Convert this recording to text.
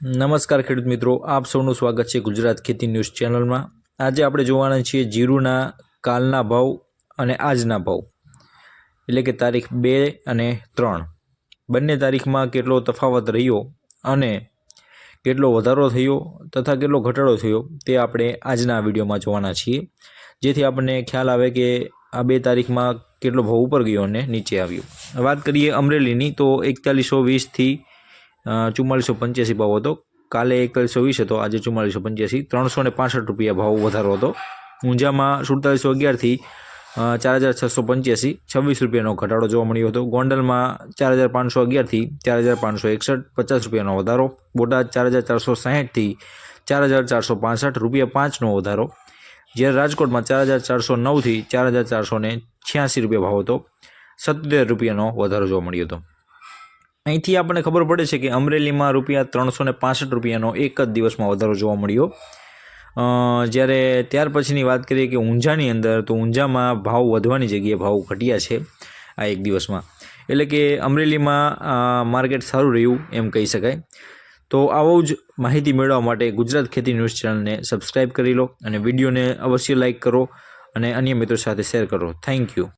નમસ્કાર ખેડૂત મિત્રો, આપ સૌનું સ્વાગત છે ગુજરાત ખેતી ન્યૂઝ ચેનલમાં. આજે આપણે જોવાના છીએ જીરુના કાલના ભાવ અને આજના ભાવ, એટલે કે તારીખ બે અને ત્રણ. બંને તારીખમાં કેટલો તફાવત રહ્યો અને કેટલો વધારો થયો તથા કેટલો ઘટાડો થયો તે આપણે આજના વિડીયોમાં જોવાના છીએ. જેથી આપણને ખ્યાલ આવે કે આ બે તારીખમાં કેટલો ભાવ ઉપર ગયો અને નીચે આવ્યો. વાત કરીએ અમરેલીની, તો એકતાલીસો વીસથી ચુમ્માલીસો પંચ્યાસી ભાવ હતો. કાલે એકતાલીસો વીસ હતો, આજે ચુમ્માલીસો પંચ્યાસી. ત્રણસો ને પાસઠ રૂપિયા ભાવ વધારો હતો. ઊંઝામાં સુડતાલીસો અગિયારથી ચાર હજાર છસો પંચ્યાસી, છવ્વીસ રૂપિયાનો ઘટાડો જોવા મળ્યો હતો. ગોંડલમાં ચાર હજાર પાંચસો અગિયારથી, ચાર હજાર પાંચસો એકસઠ, પચાસ રૂપિયાનો વધારો. બોટાદ ચાર હજાર ચારસો સાહીઠથી, ચાર હજાર ચારસો પાસઠ રૂપિયા પાંચનો વધારો. જ્યારે રાજકોટમાં ચાર હજાર ચારસો નવથી, ચાર હજાર ચારસો ને છ્યાસી રૂપિયા ભાવ હતો. સત્તેર રૂપિયાનો વધારો જોવા મળ્યો હતો. અહીંથી આપણને ખબર પડે છે કે અમરેલીમાં રૂપિયા ત્રણસો ને પાસઠ રૂપિયાનો એક જ દિવસમાં વધારો જોવા મળ્યો. જ્યારે ત્યાર પછીની વાત કરીએ કે ઊંઝાની અંદર, તો ઊંઝામાં ભાવ વધવાની જગ્યાએ ભાવ ઘટ્યા છે આ એક દિવસમાં. એટલે કે અમરેલીમાં માર્કેટ સારું રહ્યું એમ કહી શકાય. તો આવો જ માહિતી મેળવવા માટે ગુજરાત ખેતી ન્યૂઝ ચેનલને સબસ્ક્રાઈબ કરી લો અને વિડીયોને અવશ્ય લાઇક કરો અને અન્ય મિત્રો સાથે શેર કરો. Thank you.